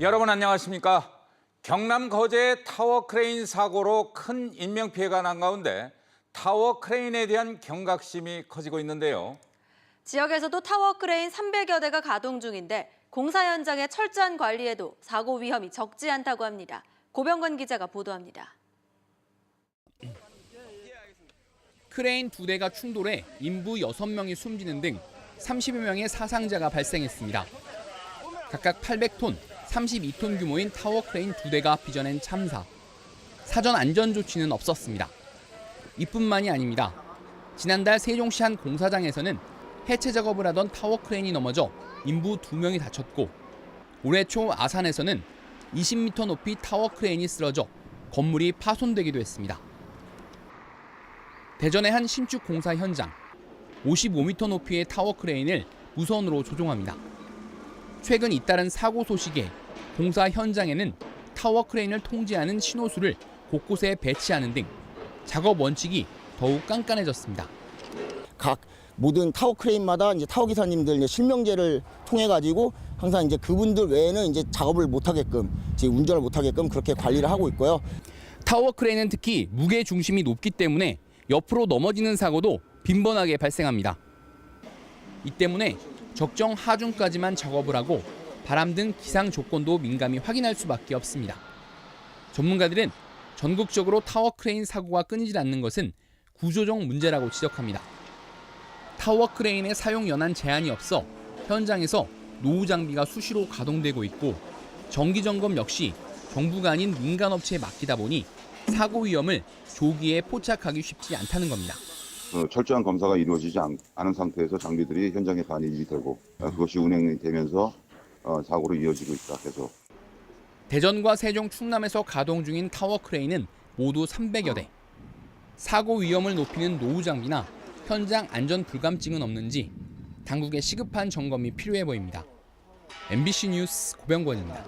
여러분 안녕하십니까? 경남 거제 타워 크레인 사고로 큰 인명 피해가 난 가운데 타워 크레인에 대한 경각심이 커지고 있는데요. 지역에서도 타워 크레인 300여 대가 가동 중인데 공사 현장의 철저한 관리에도 사고 위험이 적지 않다고 합니다. 고병건 기자가 보도합니다. 크레인 두 대가 충돌해 인부 6명이 숨지는 등 30여 명의 사상자가 발생했습니다. 각각 800톤, 32톤 규모인 타워 크레인 두 대가 빚어낸 참사. 사전 안전 조치는 없었습니다. 이뿐만이 아닙니다. 지난달 세종시 한 공사장에서는 해체 작업을 하던 타워 크레인이 넘어져 인부 두 명이 다쳤고 올해 초 아산에서는 20m 높이 타워 크레인이 쓰러져 건물이 파손되기도 했습니다. 대전의 한 신축 공사 현장 55m 높이의 타워 크레인을 무선으로 조종합니다. 최근 잇따른 사고 소식에 공사 현장에는 타워 크레인을 통제하는 신호수를 곳곳에 배치하는 등 작업 원칙이 더욱 깐깐해졌습니다. 각 모든 타워 크레인마다 이제 타워 기사님들 이제 실명제를 통해 가지고 항상 이제 그분들 외에는 이제 작업을 못 하게끔 이제 운전을 못 하게끔 그렇게 관리를 하고 있고요. 타워 크레인은 특히 무게 중심이 높기 때문에 옆으로 넘어지는 사고도 빈번하게 발생합니다. 이 때문에 적정 하중까지만 작업을 하고 바람 등 기상 조건도 민감히 확인할 수밖에 없습니다. 전문가들은 전국적으로 타워 크레인 사고가 끊이질 않는 것은 구조적 문제라고 지적합니다. 타워 크레인의 사용 연한 제한이 없어 현장에서 노후 장비가 수시로 가동되고 있고 정기 점검 역시 정부가 아닌 민간 업체에 맡기다 보니 사고 위험을 조기에 포착하기 쉽지 않다는 겁니다. 어, 철저한 검사가 이루어지지 않, 은 상태에서 장비들이 현장에 반입이 되고 어, 그것이 운행이 되면서 어, 사고로 이어지고 있다. 계속. 대전과 세종, 충남에서 가동 중인 타워 크레인은 모두 300여 대. 사고 위험을 높이는 노후 장비나 현장 안전 불감증은 없는지 당국의 시급한 점검이 필요해 보입니다. MBC 뉴스 고병권입니다.